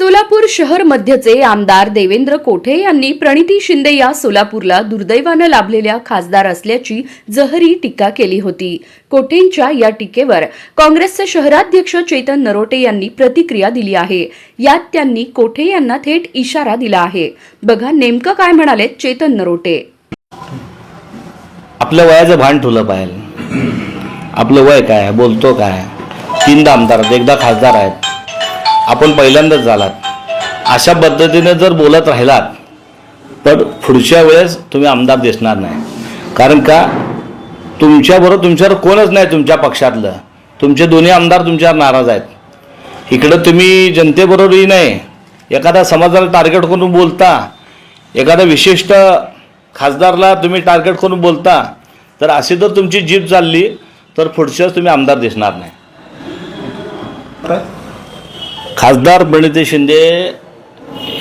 सोलापूर शहर मध्यचे आमदार देवेंद्र कोठे यांनी प्रणिती शिंदे या सोलापूरला दुर्दैवानं लाभलेल्या खासदार असल्याची जहरी टीका केली होती. कोठेंच्या या टीकेवर काँग्रेसचे शहराध्यक्ष चेतन नरोटे यांनी प्रतिक्रिया दिली आहे. यात त्यांनी कोठे यांना थेट इशारा दिला आहे. बघा नेमकं काय म्हणाले चेतन नरोटे. आपलं वयाचं भान ठेवलं पाहिजे. आपलं वय काय बोलतो काय तीनदा आमदार आहेत एकदा खासदार आहेत. आपण पहिल्यांदाच झालात. अशा पद्धतीने जर बोलत राहिलात तर पुढच्या वेळेस तुम्ही आमदार दिसणार नाही. कारण का? तुमच्याबरोबर तुमच्यावर कोणच नाही तुमच्या पक्षातलं. तुमचे दोन्ही आमदार तुमच्यावर नाराज आहेत. इकडं तुम्ही जनतेबरोबरही नाही. एखाद्या समाजाला टार्गेट करून बोलता. एखाद्या विशिष्ट खासदारला तुम्ही टार्गेट करून बोलता. तर अशी जर तुमची जीप चालली तर पुढच्याच तुम्ही आमदार दिसणार नाही. खासदार प्रणिती शिंदे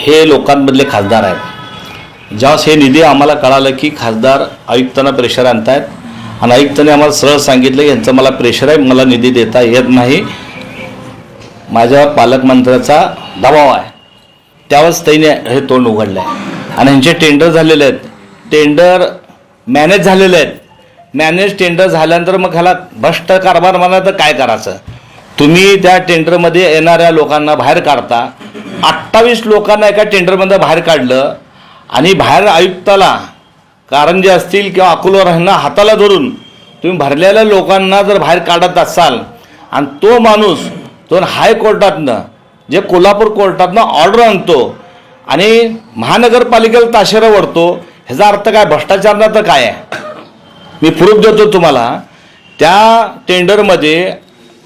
हे लोकांमधले खासदार आहेत. ज्यावेळेस हे निधी आम्हाला कळालं की खासदार आयुक्तांना प्रेशर आणतायत आणि आयुक्तांनी आम्हाला सरळ सांगितलं की यांचं मला प्रेशर आहे मला निधी देता येत नाही. माझ्या पालकमंत्र्याचा दबाव आहे. त्यावेळेस त्यांनी हे तोंड उघडलं आहे आणि ह्यांचे टेंडर झालेले आहेत. टेंडर मॅनेज झालेले आहेत. मॅनेज टेंडर झाल्यानंतर मग ह्याला भ्रष्ट कारभार म्हणा तर काय करायचं? तुम्ही त्या टेंडरमध्ये येणाऱ्या लोकांना बाहेर काढता. अठ्ठावीस लोकांना एका टेंडरमध्ये बाहेर काढलं आणि बाहेर आयुक्ताला कारंजे असतील किंवा अकोला हाताला धरून तुम्ही भरलेल्या लोकांना जर बाहेर काढत असाल आणि तो माणूस तो हायकोर्टातनं जे कोल्हापूर कोर्टातनं ऑर्डर आणतो आणि महानगरपालिकेला ताशेरा ओढतो ह्याचा अर्थ काय? भ्रष्टाचार तर काय आहे? मी प्रूफ देतो तुम्हाला. त्या टेंडरमध्ये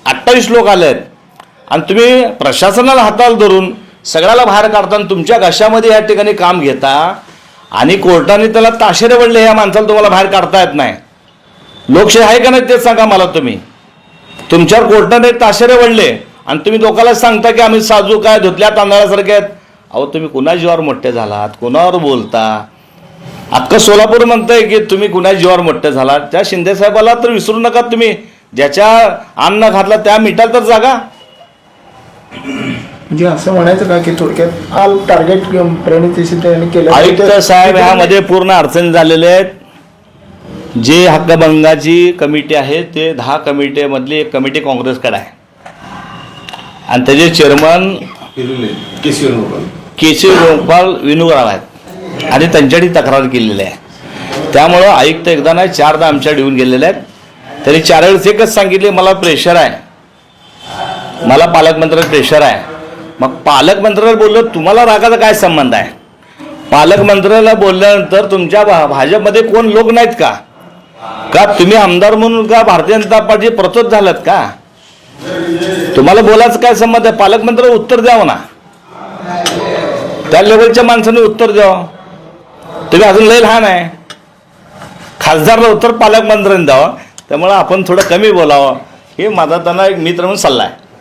अठ्ठावीस लोक आले आहेत आणि तुम्ही प्रशासनाला हाताला धरून सगळ्याला बाहेर काढताना तुमच्या घशामध्ये या ठिकाणी काम घेता आणि कोर्टाने त्याला ताशेरे वडले ह्या माणसाला तुम्हाला बाहेर काढता येत नाही. लोकशाही आहे का नाही तेच सांगा मला तुम्ही. तुमच्यावर कोर्टाने ताशेरे वडले आणि तुम्ही लोकांना सांगता की आम्ही साजू काय धुतल्या तांदळासारखे आहेत. अहो तुम्ही कुणा जीवावर मोठे झालात? कुणावर बोलता? अख्खं सोलापूर म्हणतंय की तुम्ही कुणा जीवावर मोठे झालात? त्या शिंदे साहेबाला तर विसरू नका तुम्ही. ज्याच्या अन्न घातला त्या मिठाल तर जागा. म्हणजे असं म्हणायचं का की थोडक्यात आल टार्गेट प्रणिती शिंदे यांनी केलं? आयुक्त साहेब ह्यामध्ये पूर्ण अडचणी झालेले आहेत. जे हक्कभंगाची कमिटी आहे ते दहा कमिटीमधली एक कमिटी काँग्रेसकडे आहे. आणि त्याचे चेअरमन केशव गोपाल विनुगराव आहेत. आणि त्यांच्यासाठी तक्रार केलेली आहे. त्यामुळं आयुक्त एकदा नाही चारदा आमच्या येऊन गेलेले आहेत. त्यांनी चार वेळेस एकच सांगितले मला प्रेशर आहे. मला पालकमंत्र्यावर प्रेशर आहे. मग पालकमंत्र्याला बोललं तुम्हाला रागाचा काय संबंध आहे? पालकमंत्र्याला बोलल्यानंतर तुमच्या भा- भाजपमध्ये कोण लोक नाहीत का? का तुम्ही आमदार म्हणून का भारतीय जनता पार्टी प्रतोत झालात का? तुम्हाला बोलायचं काय संबंध आहे? पालकमंत्र्याला उत्तर द्यावं ना. त्या लेवलच्या माणसाने उत्तर द्यावं. तुम्ही अजून लय लहान आहे. खासदारला उत्तर पालकमंत्र्यांनी द्यावं. त्यामुळं आपण थोडं कमी बोलावं. हे माझा त्यांना एक मित्र म्हणून सल्ला आहे.